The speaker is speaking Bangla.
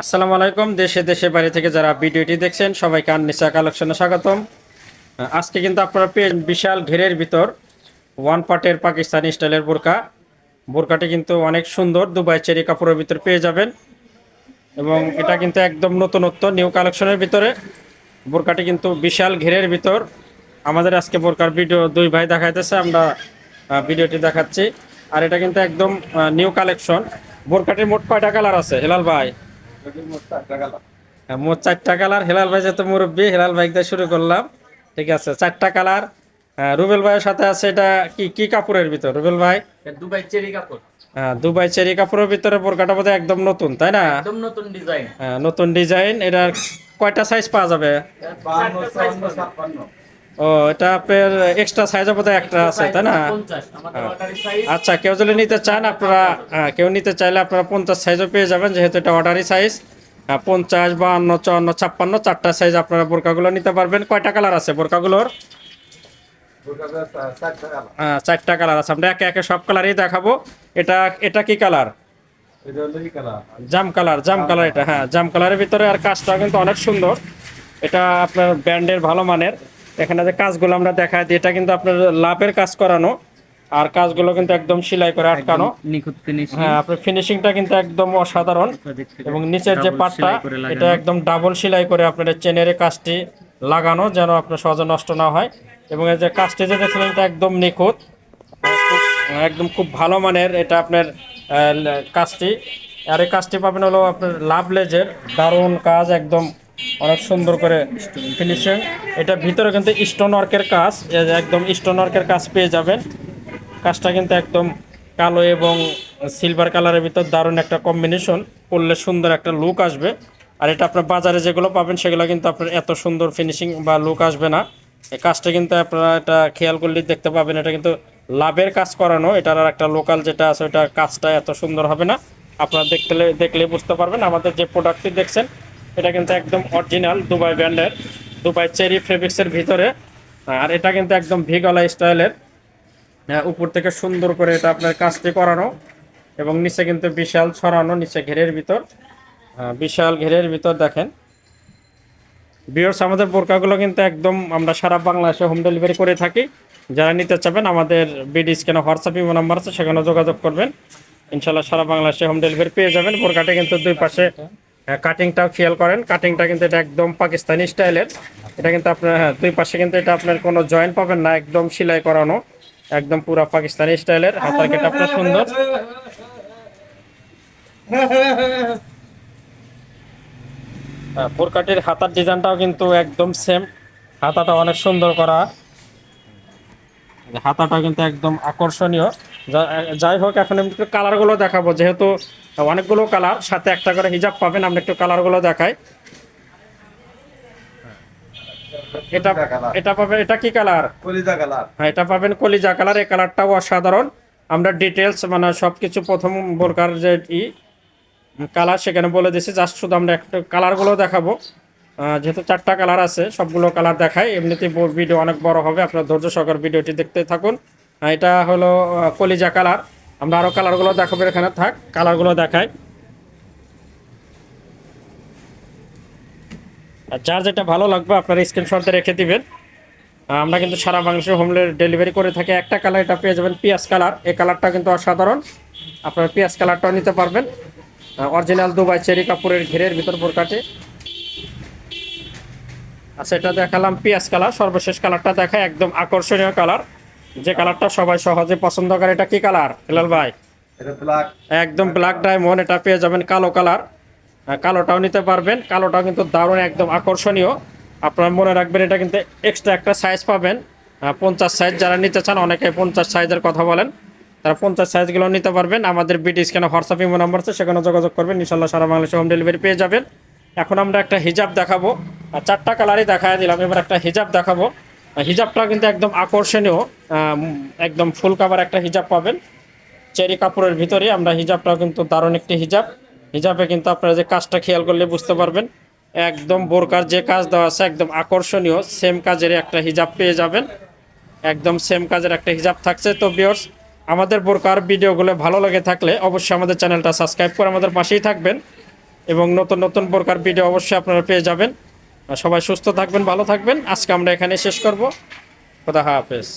আসসালামু আলাইকুম, দেশে দেশে বাইরে থেকে যারা ভিডিওটি দেখছেন, সবাইকে আননিসা কালেকশনে স্বাগতম। আজকে কিন্তু আপনারা পেয়ে বিশাল ঘেরের ভিতর ওয়ান পার্টের পাকিস্তানি স্টাইলের বোরকা। বোরকাটি কিন্তু অনেক সুন্দর, দুবাই চেরি কাপড়ের ভিতর পেয়ে যাবেন। এবং এটা কিন্তু একদম নতুনত্ব নিউ কালেকশনের ভিতরে। বোরকাটি কিন্তু বিশাল ঘেরের ভিতর। আমাদের আজকে বোরকার ভিডিও দুই ভাই দেখাইতেছে, আমরা ভিডিওটি দেখাচ্ছি। আর এটা কিন্তু একদম নিউ কালেকশন বোরকাটির মোট কয়টা কালার আছে? হেলাল ভাই। হ্যাঁ, মোট চারটা কালার। হেলাল ভাই যেহেতু মুরব্বী হেলাল ভাই দিয়ে শুরু করলাম। ঠিক আছে চারটা কালার। রুবেল ভাইয়ের সাথে আছে এটা কি কি কাপড়ের ভিতর? রুবেল ভাই? দুবাই চেরি কাপড়। হ্যাঁ, দুবাই চেরি কাপড়ের ভিতরে বোরকাটা বোধহয় একদম নতুন তাই না? একদম নতুন ডিজাইন হ্যাঁ, নতুন ডিজাইন এটার কয়টা সাইজ পাওয়া যাবে। ও এটা আপনার এক্সট্রা সাইজ বোধহয় একটা আছে তাই না? পঞ্চাশ। আমাদের অর্ডারি সাইজ আচ্ছা কেউ যদি নিতে চান আপনারা হ্যাঁ, কেউ নিতে চাইলে আপনারা পঞ্চাশ সাইজও পেয়ে যাবেন যেহেতু এটা অর্ডারি সাইজ পঞ্চাশ বাহান্ন চুয়ান্ন ছাপ্পান্ন চারটা সাইজ আপনারা বোরকাগুলো নিতে পারবেন। কয়টা কালার আছে বোরকাগুলোর? হ্যাঁ, চারটা কালার আছে। আমরা একে একে সব কালারই দেখাবো। এটা এটা কি কালার জাম কালার জাম কালার এটা হ্যাঁ জাম কালারের ভিতরে আর কাজটা কিন্তু অনেক সুন্দর। এটা আপনার ব্র্যান্ডের ভালো মানের। এখানে যে কাজগুলো আমরা দেখাই দিই এটা কিন্তু আপনার লাভের কাজ করানো আর কাজগুলো কিন্তু একদম সেলাই করে আটকানো। নিখুঁত ফিনিশ হ্যাঁ আপনার ফিনিশিংটা কিন্তু একদম অসাধারণ। এবং নিচের যে পাটটা এটা একদম ডাবল সেলাই করে আপনার চেনের কাজটি লাগানো যেন আপনার সহজে নষ্ট না হয়। এবং এই যে কাজটি যে দেখছিলেন এটা একদম নিখুঁত। খুব- একদম খুব ভালো মানের এটা আপনার কাজটি। আর এই কাজটি পাবেন হলো আপনার লাভ লেজের দারুণ কাজ একদম অনেক সুন্দর করে ফিনিশিং। এটা ভিতরে কিন্তু স্টোন ওয়ার্কের কাজ একদম স্টোন ওয়ার্কের কাজ পেয়ে যাবেন। কাজটা কিন্তু একদম কালো এবং সিলভার কালারের ভিতর দারুণ একটা কম্বিনেশন করলে সুন্দর একটা লুক আসবে। আর এটা আপনার বাজারে যেগুলো পাবেন, সেগুলো কিন্তু আপনার এত সুন্দর ফিনিশিং বা লুক আসবে না। এই কাজটা কিন্তু আপনারা এটা খেয়াল করলে দেখতে পাবেন, এটা কিন্তু লাভের কাজ করানো। এটার আর একটা লোকাল যেটা আছে, ওটা কাজটা এত সুন্দর হবে না। আপনারা দেখতে দেখলে বুঝতে পারবেন। আমাদের যে প্রোডাক্টটি দেখছেন এটা কিন্তু একদম অরিজিনাল দুবাই ব্র্যান্ডের দুবাই চেরি ফেব্রিক্সের ভিতরে। আর এটা কিন্তু একদম ভিগলা স্টাইলের। হ্যাঁ, উপর থেকে সুন্দর করে এটা আপনার কাজটি করানো এবং নিচে কিন্তু বিশাল ছড়ানো নিচে ঘেরের ভিতর। বিশাল ঘেরের ভিতর দেখেন। বিয়ার্স আমাদের বোরকাগুলো কিন্তু একদম আমরা সারা বাংলাদেশে হোম ডেলিভারি করে থাকি। যারা নিতে চাবেন আমাদের বিডি স্ক্যানে হোয়াটসঅ্যাপ ইমো নাম্বার আছে সেখানে যোগাযোগ করবেন। ইনশাল্লাহ সারা বাংলাদেশে হোম ডেলিভারি পেয়ে যাবেন। বোরকাটা কিন্তু দুই পাশে কাটিংটাও খেয়াল করেন। কাটিংটা কিন্তু এটা একদম পাকিস্তানি স্টাইলের। এটা কিন্তু আপনার হ্যাঁ দুই পাশে কিন্তু এটা আপনার কোনো জয়েন্ট পাবেন না একদম সেলাই করানো। একদম পুরা পাকিস্তানি স্টাইলের। হাতার কেটে আপনার সুন্দর। হ্যাঁ, বোরকাটির হাতার ডিজাইনটাও কিন্তু একদম সেম হাতাটা অনেক সুন্দর করা। হাতাটা কিন্তু একদম আকর্ষণীয়। যাই হোক এখন আমি একটু কালারগুলো দেখাবো। যেহেতু অনেকগুলো কালার সাথে একটা করে হিজাব পাবেন আমরা একটু কালারগুলো দেখাই। এটা এটা পাবেন এটা কি কালার কলিজা কালার হ্যাঁ এটা পাবেন কলিজা কালার এই কালারটাও অসাধারণ। আমরা ডিটেলস মানে সব কিছু প্রথম বোরকার যে ই কালার সেখানে বলে দিয়েছি। জাস্ট শুধু আমরা একটা কালারগুলো দেখাবো। যেহেতু চারটা কালার আছে সবগুলো কালার দেখাই। এমনিতেই ভিডিও অনেক বড় হবে। আপনার ধৈর্য সহকার ভিডিওটি দেখতে থাকুন। এটা হলো কলিজা কালার। আমরা আরও কালারগুলো দেখাবো এখানে, থাক, কালারগুলো দেখাই। আর যার যেটা ভালো লাগবে, আপনার স্ক্রিনশটে রেখে দিবেন। আমরা কিন্তু সারা বাংলাদেশে হোম ডেলিভারি করে থাকি। একটা কালার এটা পেয়ে যাবেন পিঁয়াজ কালার। এই কালারটা কিন্তু অসাধারণ। আপনার পিঁয়াজ কালারটাও নিতে পারবেন। অরিজিনাল দুবাই চেরি কাপড়ের ঘেরের ভিতর বোরকাটি। আচ্ছা এটা দেখালাম পিঁয়াজ কালার। সর্বশেষ কালারটা দেখায় একদম আকর্ষণীয় কালার। যে কালারটা সবাই সহজে পছন্দ করে এটা কি কালার? হেলাল ভাই? এটা ব্ল্যাক একদম ব্ল্যাক ডায়মন্ড এটা পেয়ে যাবেন কালো কালার। কালোটাও নিতে পারবেন কালোটাও কিন্তু দারুণ একদম আকর্ষণীয়। আপনারা মনে রাখবেন এটা কিন্তু এক্সট্রা একটা সাইজ পাবেন। পঞ্চাশ সাইজ যারা নিতে চান অনেকে পঞ্চাশ সাইজের কথা বলেন। তারা পঞ্চাশ সাইজগুলো নিতে পারবেন। আমাদের বিটি স্ক্যানে হোয়াটসঅ্যাপ ইমো নাম্বার আছে সেখানে যোগাযোগ করবেন। ইনশাল্লাহ সারা বাংলাদেশে হোম ডেলিভারি পেয়ে যাবেন। এখন আমরা একটা হিজাব দেখাবো। আর চারটা কালারই দেখায় দিলাম এবার একটা হিজাব দেখাবো। হিজাবটা কিন্তু একদম আকর্ষণীয় একদম ফুল কাভার একটা হিজাব পাবেন। চেরি কাপড়ের ভিতরে আমরা হিজাবটাও কিন্তু দারুণ একটি হিজাব। হিজাবে কিন্তু আপনারা যে কাজটা খেয়াল করলে বুঝতে পারবেন, একদম বোরকার যে কাজ দেওয়া আছে, একদম আকর্ষণীয় সেম কাজের একটা হিজাব পেয়ে যাবেন। একদম সেম কাজের একটা হিজাব থাকছে। তো বিয়র্স আমাদের বোরকার ভিডিওগুলো ভালো লাগে থাকলে অবশ্যই আমাদের চ্যানেলটা সাবস্ক্রাইব করে আমাদের পাশেই থাকবেন এবং নতুন নতুন বোরকার ভিডিও অবশ্যই আপনারা পেয়ে যাবেন। সবাই সুস্থ থাকবেন ভালো থাকবেন। আজকে আমরা এখানে শেষ করব। খোদা হাফেজ।